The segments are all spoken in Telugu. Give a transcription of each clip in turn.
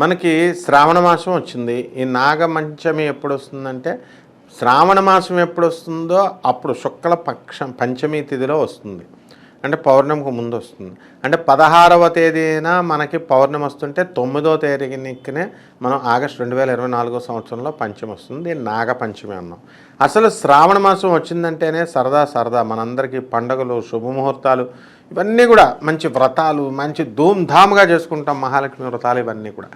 మనకి శ్రావణ మాసం వచ్చింది. ఈ నాగమంచమి ఎప్పుడు వస్తుందంటే శ్రావణ మాసం ఎప్పుడు వస్తుందో అప్పుడు శుక్ల పక్షం పంచమి తిథిలో వస్తుంది. అంటే పౌర్ణమికి ముందు వస్తుంది. అంటే పదహారవ తేదీన మనకి పౌర్ణమి వస్తుంటే తొమ్మిదో తేదీనికినే మనం ఆగస్ట్ రెండు వేల ఇరవై నాలుగో సంవత్సరంలో పంచమి వస్తుంది. దీన్ని నాగపంచమి అన్నాం. అసలు శ్రావణ మాసం వచ్చిందంటేనే సరదా సరదా. మనందరికీ పండుగలు శుభముహూర్తాలు ఇవన్నీ కూడా మంచి వ్రతాలు మంచి ధూమ్ధామ్గా చేసుకుంటాం మహాలక్ష్మి వ్రతాలు ఇవన్నీ కూడా.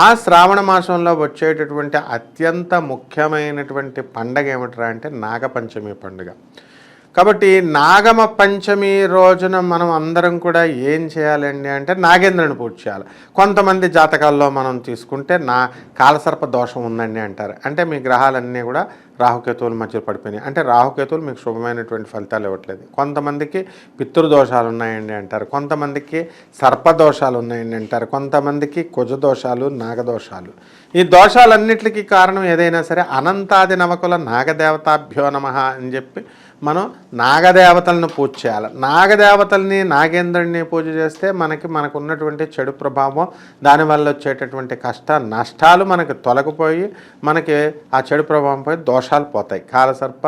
ఆ శ్రావణ మాసంలో వచ్చేటటువంటి అత్యంత ముఖ్యమైనటువంటి పండగ ఏమిట్రా అంటే నాగపంచమి పండుగ. కాబట్టి నాగమ పంచమి రోజున మనం అందరం కూడా ఏం చేయాలండి అంటే నాగేంద్రుని పూజ చేయాలి. కొంతమంది జాతకాల్లో మనం తీసుకుంటే నా కాలసర్ప దోషం ఉందండి అంటారు. అంటే మీ గ్రహాలన్నీ కూడా రాహుకేతువుల మధ్య పడిపోయినాయి. అంటే రాహుకేతువులు మీకు శుభమైనటువంటి ఫలితాలు ఇవ్వట్లేదు. కొంతమందికి పితృదోషాలు ఉన్నాయండి అంటారు. కొంతమందికి సర్పదోషాలు ఉన్నాయండి అంటారు. కొంతమందికి కుజదోషాలు నాగదోషాలు. ఈ దోషాలన్నిటికీ కారణం ఏదైనా సరే అనంతాది నవకుల నాగదేవతాభ్యో నమ అని చెప్పి మనం నాగదేవతలను పూజ చేయాలి. నాగదేవతల్ని నాగేంద్రుడిని పూజ చేస్తే మనకి మనకు ఉన్నటువంటి చెడు ప్రభావం దానివల్ల వచ్చేటటువంటి కష్ట నష్టాలు మనకి తొలగిపోయి మనకి ఆ చెడు ప్రభావం పోయి దోషాలు పోతాయి. కాలసర్ప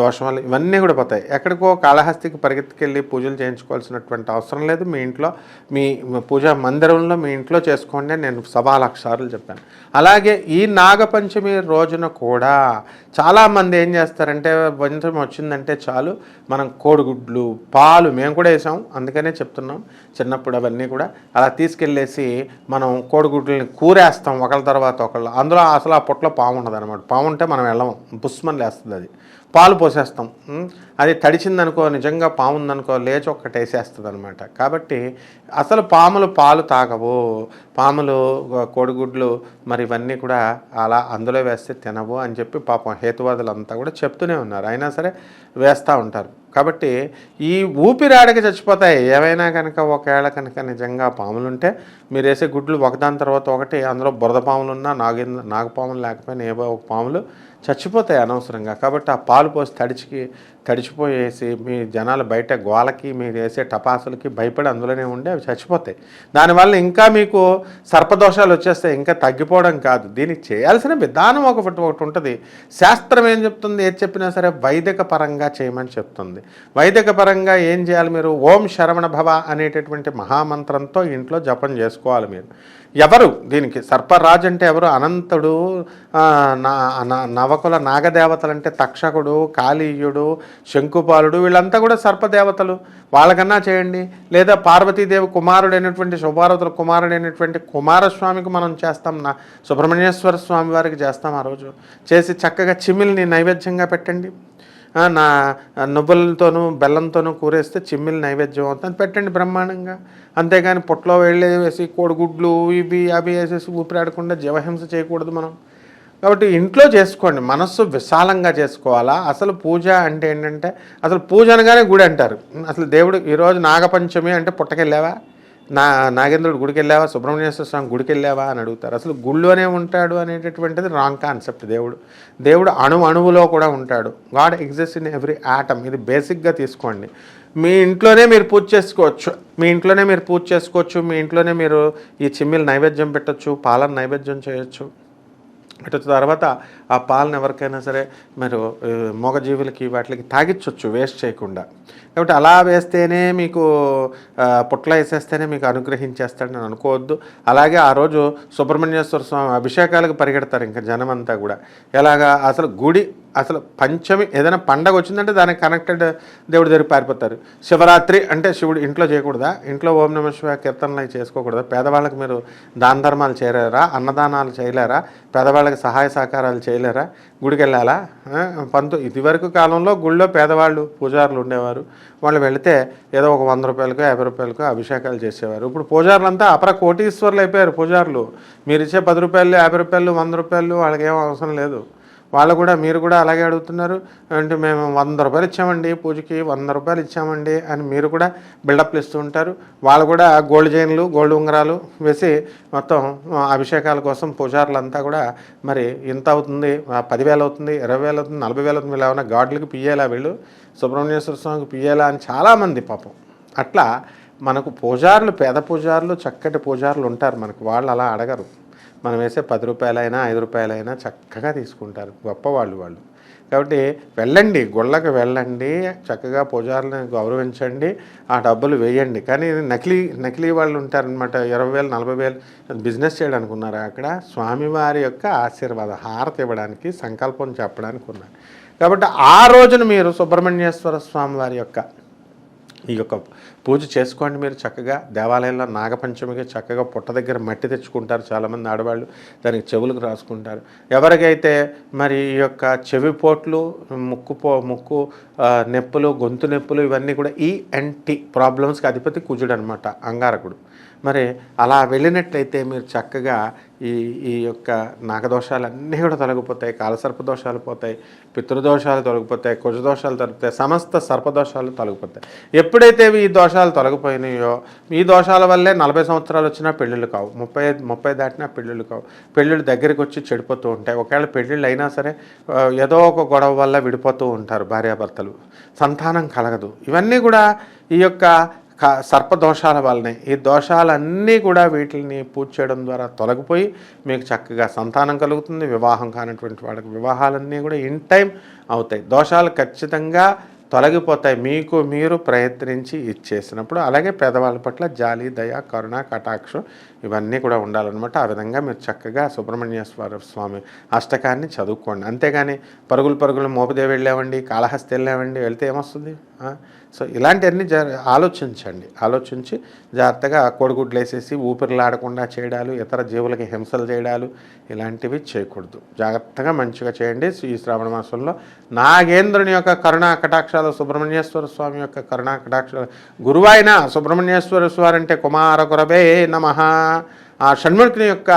దోషం ఇవన్నీ కూడా పోతాయి. ఎక్కడికో కాళహస్తికి పరిగెత్తుకెళ్ళి పూజలు చేయించుకోవాల్సినటువంటి అవసరం లేదు. మీ ఇంట్లో మీ పూజా మందిరంలో మీ ఇంట్లో చేసుకోండి నేను సభా లక్షారులు చెప్పాను. అలాగే ఈ నాగపంచమి రోజున కూడా చాలామంది ఏం చేస్తారంటే పంచమి వచ్చిందంటే చాలు మనం కోడిగుడ్లు పాలు మేము కూడా వేసాం. అందుకనే చెప్తున్నాం చిన్నప్పుడు అవన్నీ కూడా. అలా తీసుకెళ్ళేసి మనం కోడిగుడ్లని కూరేస్తాం ఒకళ్ళ తర్వాత ఒకళ్ళు. అందులో అసలు ఆ పుట్లో పాము ఉండదు అనమాట పాము ఉంటే మనం వెళ్ళము బుస్మని లేస్తుంది అది. పాలు పోసేస్తాం. అది తడిచిందనుకో నిజంగా పాము ఉందనుకో లేచి ఒక్కటి వేసేస్తుంది అనమాట కాబట్టి అసలు పాములు పాలు తాగవు. పాములు కోడిగుడ్లు మరి ఇవన్నీ కూడా అలా అందులో వేస్తే తినవు అని చెప్పి పాపం హేతువాదులు అంతా కూడా చెప్తూనే ఉన్నారు. అయినా సరే వేస్తూ ఉంటారు. కాబట్టి ఈ ఊపిరాడకి చచ్చిపోతాయి. ఏమైనా కనుక ఒకవేళ కనుక నిజంగా పాములు ఉంటే మీరు వేసే గుడ్లు ఒకదాని తర్వాత ఒకటి అందులో బురద పాములు ఉన్నా నాగేంద్ర నాగపాములు లేకపోయినా ఏవో ఒక పాములు చచ్చిపోతాయి అనవసరంగా. కాబట్టి ఆ పాలు పోసి తడిచికి తడిచిపోయేసి మీ జనాలు బయట గోలకి మీరు వేసే టపాసులకి భయపడి అందులోనే ఉండి అవి చచ్చిపోతాయి. దానివల్ల ఇంకా మీకు సర్పదోషాలు వచ్చేస్తాయి ఇంకా తగ్గిపోవడం కాదు. దీనికి చేయాల్సిన విధానం ఒకటి ఒకటి ఉంటుంది. శాస్త్రం ఏం చెప్తుంది? ఏది చెప్పినా సరే వైదిక పరంగా చేయమని చెప్తుంది. వైదిక పరంగా ఏం చేయాలి మీరు? ఓం శరవణ భవ అనేటటువంటి మహామంత్రంతో ఇంట్లో జపం చేసుకోవాలి మీరు. ఎవరు? దీనికి సర్పరాజ్ అంటే ఎవరు? అనంతుడు నా- నవకుల నాగదేవతలు అంటే తక్షకుడు కాళీయుడు శంకుపాలుడు వీళ్ళంతా కూడా సర్పదేవతలు. వాళ్ళకన్నా చేయండి. లేదా పార్వతీదేవి కుమారుడైనటువంటి శుభారతుల కుమారుడైనటువంటి కుమారస్వామికి మనం చేస్తాం. నా సుబ్రహ్మణ్యేశ్వర స్వామి వారికి చేస్తాం ఆ రోజు. చేసి చక్కగా చిమ్మిల్ని నైవేద్యంగా పెట్టండి. నా నువ్వులతోనూ బెల్లంతోనూ కూరేస్తే చిమ్మిలి నైవేద్యం అవుతుంది. పెట్టండి బ్రహ్మాండంగా. అంతేగాని పొట్లో వెళ్ళి వేసి కోడిగుడ్లు ఇవి అవి వేసేసి ఊపిరాడకుండా జీవహింస చేయకూడదు మనం. కాబట్టి ఇంట్లో చేసుకోండి. మనస్సు విశాలంగా చేసుకోవాలా? అసలు పూజ అంటే ఏంటంటే అసలు పూజ అనగానే గుడి అంటారు. అసలు దేవుడు ఈరోజు నాగపంచమి అంటే పుట్టకెళ్ళావా? నా నాగేంద్రుడు గుడికి వెళ్ళావా సుబ్రహ్మణ్యేశ్వర స్వామి గుడికి వెళ్ళావా అని అడుగుతారు. అసలు గుళ్ళోనే ఉంటాడు అనేటటువంటిది రాంగ్ కాన్సెప్ట్ దేవుడు. దేవుడు అణు అణువులో కూడా ఉంటాడు. God exist in every atom. ఇది బేసిక్గా తీసుకోండి. మీ ఇంట్లోనే మీరు పూజ చేసుకోవచ్చు. మీ ఇంట్లోనే మీరు పూజ చేసుకోవచ్చు. మీ ఇంట్లోనే మీరు ఈ చిమ్మిలు నైవేద్యం పెట్టచ్చు పాలన నైవేద్యం చేయొచ్చు. అటు తర్వాత ఆ పాలను ఎవరికైనా సరే మీరు ఆ, మూగజీవులకి వాటికి తాగించవచ్చు వేస్ట్ చేయకుండా. కాబట్టి అలా వేస్తేనే మీకు పుట్ల వేసేస్తేనే మీకు అనుగ్రహించేస్తాడని అనుకోవద్దు. అలాగే ఆ రోజు సుబ్రహ్మణ్యేశ్వర స్వామి అభిషేకాలకు పరిగెడతారు ఇంకా జనమంతా కూడా. ఎలాగా? అసలు గుడి అసలు పంచమి ఏదైనా పండగ వచ్చిందంటే దానికి కనెక్టెడ్ దేవుడి దగ్గర పారిపోతారు. శివరాత్రి అంటే శివుడు ఇంట్లో చేయకూడదా? ఇంట్లో ఓం నమ శివ కీర్తనలు చేసుకోకూడదా? పేదవాళ్ళకి మీరు దాన ధర్మాలు చేయలేరా? అన్నదానాలు చేయలేరా? పేదవాళ్ళకి సహాయ సహకారాలు చేయలేరా? గుడికి వెళ్ళాలా? పంతు ఇదివరకు కాలంలో గుళ్ళో పేదవాళ్ళు పూజారులు ఉండేవారు. వాళ్ళు వెళితే ఏదో ఒక వంద రూపాయలకు యాభై రూపాయలకు అభిషేకాలు చేసేవారు. ఇప్పుడు పూజారులంతా అపర కోటీశ్వర్లు అయిపోయారు పూజారులు. మీరు ఇచ్చే పది రూపాయలు యాభై రూపాయలు వంద రూపాయలు వాళ్ళకి ఏం అవసరం లేదు. వాళ్ళు కూడా మీరు కూడా అలాగే అడుగుతున్నారు. అంటే మేము వంద రూపాయలు ఇచ్చామండి పూజకి వంద రూపాయలు ఇచ్చామండి అని మీరు కూడా బిల్డప్లు ఇస్తూ ఉంటారు. వాళ్ళు కూడా గోల్డ్ చైన్లు గోల్డ్ ఉంగరాలు వేసి మొత్తం అభిషేకాల కోసం పూజారులంతా కూడా మరి ఇంత అవుతుంది పదివేలు అవుతుంది ఇరవై వేలు అవుతుంది నలభై వేలు అవుతుంది వీళ్ళు ఏమైనా గాడ్లకి పియ్యేలా వీళ్ళు? సుబ్రహ్మణ్యేశ్వర స్వామికి పియ్యేలా అని చాలామంది పాపం. అట్లా మనకు పూజారులు పేద పూజారులు చక్కటి పూజారులు ఉంటారు మనకు. వాళ్ళు అలా అడగరు. మనం వేసే పది రూపాయలైనా ఐదు రూపాయలైనా చక్కగా తీసుకుంటారు. గొప్పవాళ్ళు వాళ్ళు కాబట్టి వెళ్ళండి గుళ్ళకి వెళ్ళండి చక్కగా పూజారులను గౌరవించండి ఆ డబ్బులు వేయండి. కానీ నకిలీ నకిలీ వాళ్ళు ఉంటారనమాట ఇరవై వేలు నలభై వేలు బిజినెస్ చేయడానికి ఉన్నారు అక్కడ? స్వామివారి యొక్క ఆశీర్వాద హారతి ఇవ్వడానికి సంకల్పం చెప్పడానికి ఉన్నారు కాబట్టి ఆ రోజున మీరు సుబ్రహ్మణ్యేశ్వర స్వామి వారి యొక్క ఈ యొక్క పూజ చేసుకోండి మీరు చక్కగా. దేవాలయంలో నాగపంచమికి చక్కగా పుట్ట దగ్గర మట్టి తెచ్చుకుంటారు చాలామంది ఆడవాళ్ళు. దానికి చెవులకు రాసుకుంటారు. ఎవరికైతే మరి ఈ యొక్క చెవిపోట్లు ముక్కు పో ముక్కు నొప్పులు గొంతు నొప్పులు ఇవన్నీ కూడా ఈఎన్టీ ప్రాబ్లమ్స్కి అధిపతి కుజుడు అనమాట అంగారకుడు. మరి అలా వెళ్ళినట్లయితే మీరు చక్కగా ఈ ఈ యొక్క నాగదోషాలన్నీ కూడా తొలగిపోతాయి కాలసర్ప దోషాలు పోతాయి పితృదోషాలు తొలగిపోతాయి కుజదోషాలు తొలగిపోతాయి సమస్త సర్పదోషాలు తొలగిపోతాయి. ఎప్పుడైతే ఈ దోషాలు తొలగిపోయినాయో ఈ దోషాల వల్లే నలభై సంవత్సరాలు వచ్చినా పెళ్ళిళ్ళు కావు. ముప్పై ముప్పై దాటినా పెళ్ళిళ్ళు కావు. పెళ్ళిళ్ళు దగ్గరికి వచ్చి చెడిపోతూ ఉంటాయి. ఒకవేళ పెళ్ళిళ్ళు అయినా సరే ఏదో ఒక గొడవ వల్ల విడిపోతూ ఉంటారు భార్యాభర్తలు. సంతానం కలగదు. ఇవన్నీ కూడా ఈ యొక్క క- సర్పదోషాల వల్లనే. ఈ దోషాలన్నీ కూడా వీటిని పూజ చేయడం ద్వారా తొలగిపోయి మీకు చక్కగా సంతానం కలుగుతుంది వివాహం కానటువంటి వాళ్ళకి వివాహాలన్నీ కూడా ఇన్ టైం అవుతాయి. దోషాలు ఖచ్చితంగా తొలగిపోతాయి. మీకు మీరు ప్రయత్నించి ఇచ్చేసినప్పుడు అలాగే పేదవాళ్ళ పట్ల జాలి దయ కరుణ కటాక్షం ఇవన్నీ కూడా ఉండాలన్నమాట. ఆ విధంగా మీరు చక్కగా సుబ్రహ్మణ్యేశ్వర స్వామి అష్టకాన్ని చదువుకోండి. అంతేగాని పరుగులు పరుగులు మోపదేవి వెళ్ళామండి కాళహస్తి వెళ్ళామండి వెళ్తే ఏమొస్తుంది? సో ఇలాంటివన్నీ జ ఆలోచించండి. ఆలోచించి జాగ్రత్తగా కోడిగుడ్లు వేసేసి ఊపిరిలాడకుండా చేయడాలు ఇతర జీవులకి హింసలు చేయడాలు ఇలాంటివి చేయకూడదు. జాగ్రత్తగా మంచిగా చేయండి. ఈ శ్రావణ మాసంలో నాగేంద్రుని యొక్క కరుణా కటాక్షాలు సుబ్రహ్మణ్యేశ్వర స్వామి యొక్క కరుణా కటాక్షాలు గురువైన సుబ్రహ్మణ్యేశ్వర స్వామి అంటే కుమార గురవే నమ. ఆ షణ్ముఖుని యొక్క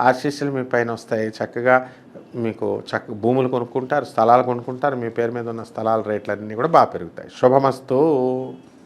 ఆశీస్సులు మీ పైన వస్తాయి. చక్కగా మీకు చక్క భూములు కొనుక్కుంటారు స్థలాలు కొనుక్కుంటారు మీ పేరు మీద ఉన్న స్థలాల రేట్లన్నీ కూడా బాగా పెరుగుతాయి. శుభమస్తు.